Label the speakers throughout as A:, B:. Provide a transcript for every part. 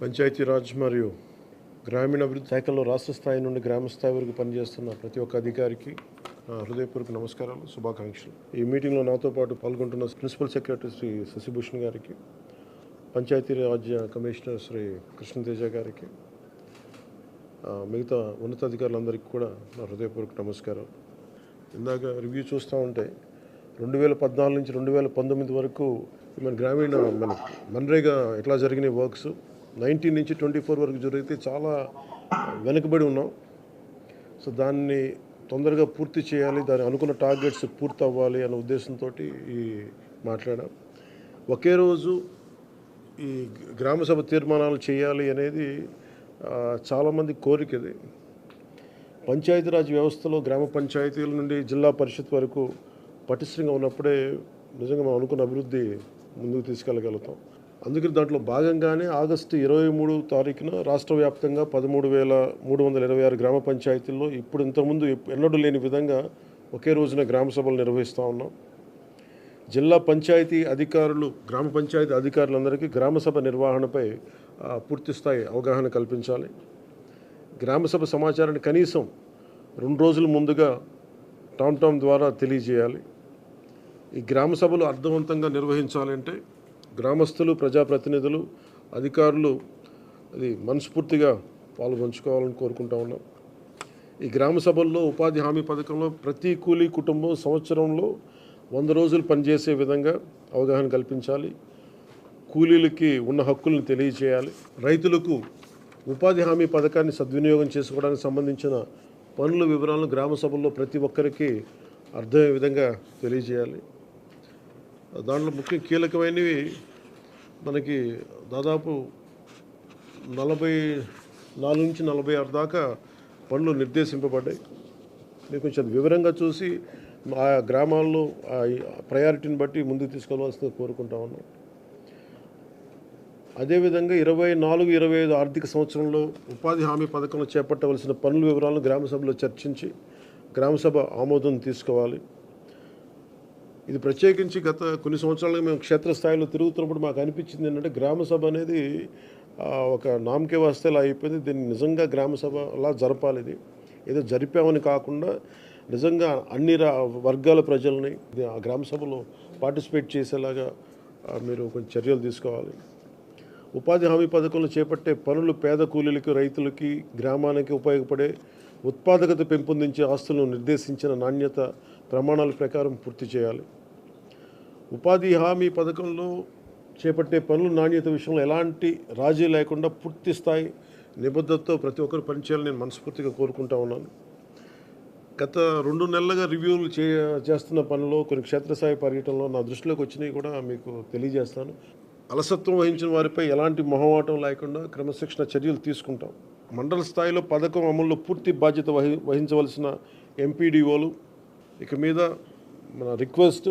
A: పంచాయతీరాజ్ మరియు గ్రామీణాభివృద్ధి శాఖలో రాష్ట్ర స్థాయి నుండి గ్రామ స్థాయి వరకు పనిచేస్తున్న ప్రతి ఒక్క అధికారికి హృదయపూర్వక నమస్కారాలు శుభాకాంక్షలు. ఈ మీటింగ్లో నాతో పాటు పాల్గొంటున్న ప్రిన్సిపల్ సెక్రటరీ శ్రీ శశిభూషణ్ గారికి పంచాయతీరాజ్ కమిషనర్ శ్రీ కృష్ణతేజ గారికి మిగతా ఉన్నతాధికారులందరికీ కూడా నా హృదయపూర్వక నమస్కారం ఇందాక రివ్యూ చూస్తూ ఉంటే రెండు వేల పద్నాలుగు నుంచి రెండు వేల పంతొమ్మిది వరకు మన గ్రామీణ మన మన్రేగా ఎట్లా జరిగినాయి వర్క్స్? నైన్టీన్ నుంచి ట్వంటీ ఫోర్ వరకు జరిగితే చాలా వెనుకబడి ఉన్నాం. సో దాన్ని తొందరగా పూర్తి చేయాలి దాని అనుకున్న టార్గెట్స్ పూర్తి అవ్వాలి అనే ఉద్దేశంతో ఈ మాట్లాడాం. ఒకే రోజు ఈ గ్రామ సభ తీర్మానాలు చేయాలి అనేది చాలామంది కోరిక ఇది. పంచాయతీరాజ్ వ్యవస్థలో గ్రామ పంచాయతీల నుండి జిల్లా పరిషత్ వరకు పటిష్టంగా ఉన్నప్పుడే నిజంగా మనం అనుకున్న అభివృద్ధి ముందుకు తీసుకెళ్ళగలుగుతాం. అందుకని దాంట్లో భాగంగానే ఆగస్టు ఇరవై మూడు తారీఖున రాష్ట్ర వ్యాప్తంగా పదమూడు వేల మూడు వందల ఇరవై ఆరు గ్రామ పంచాయతీల్లో ఇప్పుడు ఇంతకుముందు ఎన్నడూ లేని విధంగా ఒకే రోజున గ్రామ సభలు నిర్వహిస్తూ ఉన్నాం. జిల్లా పంచాయతీ అధికారులు గ్రామ పంచాయతీ అధికారులందరికీ గ్రామ సభ నిర్వహణపై పూర్తిస్థాయి అవగాహన కల్పించాలి. గ్రామ సభ సమాచారాన్ని కనీసం రెండు రోజుల ముందుగా టామ్ టామ్ ద్వారా తెలియజేయాలి. ఈ గ్రామ సభలు అర్థవంతంగా నిర్వహించాలంటే గ్రామస్తులు ప్రజాప్రతినిధులు అధికారులు అది మనస్ఫూర్తిగా పాల్గొంచుకోవాలని కోరుకుంటా ఉన్నాం. ఈ గ్రామ సభల్లో ఉపాధి హామీ పథకంలో ప్రతి కూలీ కుటుంబం సంవత్సరంలో వంద రోజులు పనిచేసే విధంగా అవగాహన కల్పించాలి. కూలీలకి ఉన్న హక్కులను తెలియజేయాలి. రైతులకు ఉపాధి హామీ పథకాన్ని సద్వినియోగం చేసుకోవడానికి సంబంధించిన పనుల వివరాలను గ్రామ సభల్లో ప్రతి ఒక్కరికి అర్థమయ్యే విధంగా తెలియజేయాలి. దాంట్లో ముఖ్య కీలకమైనవి మనకి దాదాపు నలభై నాలుగు నుంచి నలభై ఆరు దాకా పనులు నిర్దేశింపబడ్డాయి. మీరు కొంచెం వివరంగా చూసి ఆ గ్రామాల్లో ఆ ప్రయారిటీని బట్టి ముందుకు తీసుకోవాల్సింది కోరుకుంటా ఉన్నాం. అదేవిధంగా ఇరవై నాలుగు ఇరవై ఐదు ఆర్థిక సంవత్సరంలో ఉపాధి హామీ పథకంలో చేపట్టవలసిన పనుల వివరాలను గ్రామ సభలో చర్చించి గ్రామసభ ఆమోదం తీసుకోవాలి. ఇది ప్రత్యేకించి గత కొన్ని సంవత్సరాలుగా మేము క్షేత్రస్థాయిలో తిరుగుతున్నప్పుడు మాకు అనిపించింది ఏంటంటే గ్రామసభ అనేది ఒక నామకే వస్తేలా అయిపోయింది. దీన్ని నిజంగా గ్రామసభలా అలా జరపాలి ఇది. ఏదో జరిపామని కాకుండా నిజంగా అన్ని రా వర్గాల ప్రజల్ని ఆ గ్రామసభలో పార్టిసిపేట్ చేసేలాగా మీరు కొంచెం చర్యలు తీసుకోవాలి. ఉపాధి హామీ పథకంలో చేపట్టే పనులు పేద కూలీలకి రైతులకి గ్రామానికి ఉపయోగపడే ఉత్పాదకత పెంపొందించే ఆస్తులను నిర్దేశించిన నాణ్యత ప్రమాణాల ప్రకారం పూర్తి చేయాలి. ఉపాధి హామీ పథకంలో చేపట్టే పనులు నాణ్యత విషయంలో ఎలాంటి రాజీ లేకుండా పూర్తి స్థాయి నిబద్ధతతో ప్రతి ఒక్కరు పనిచేయాలని నేను మనస్ఫూర్తిగా కోరుకుంటా ఉన్నాను. గత రెండు నెలలుగా రివ్యూలు చే చేస్తున్న పనిలో కొన్ని క్షేత్రస్థాయి పర్యటనలో నా దృష్టిలోకి వచ్చినవి కూడా మీకు తెలియజేస్తాను. అలసత్వం వహించిన వారిపై ఎలాంటి మొహమాటం లేకుండా క్రమశిక్షణ చర్యలు తీసుకుంటాం. మండల స్థాయిలో పథకం అమల్లో పూర్తి బాధ్యత వహి వహించవలసిన ఎంపీడీఓలు ఇక మీద మన రిక్వెస్ట్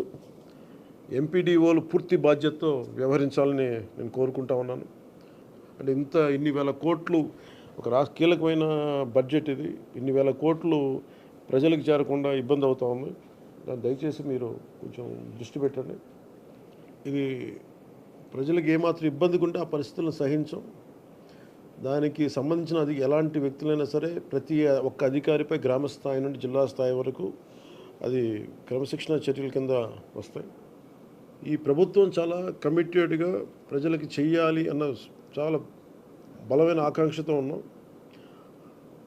A: ఎంపీడీఓలు పూర్తి బాధ్యతతో వ్యవహరించాలని నేను కోరుకుంటా ఉన్నాను. అంటే ఇంత ఇన్ని వేల కోట్లు ఒక రాష్ట్ర కీలకమైన బడ్జెట్ ఇది. ఇన్ని వేల కోట్లు ప్రజలకు చేరకుండా ఇబ్బంది అవుతా ఉంది. దాన్ని దయచేసి మీరు కొంచెం దృష్టి పెట్టండి. ఇది ప్రజలకు ఏమాత్రం ఇబ్బందిగా ఉంటే ఆ పరిస్థితులను సహించం. దానికి సంబంధించిన అది ఎలాంటి వ్యక్తులైనా సరే ప్రతి ఒక్క అధికారిపై గ్రామ స్థాయి నుండి జిల్లా స్థాయి వరకు అది క్రమశిక్షణ చర్యల కింద వస్తాయి. ఈ ప్రభుత్వం చాలా కమిటెడ్గా ప్రజలకి చెయ్యాలి అన్న చాలా బలమైన ఆకాంక్షతో ఉన్నాం.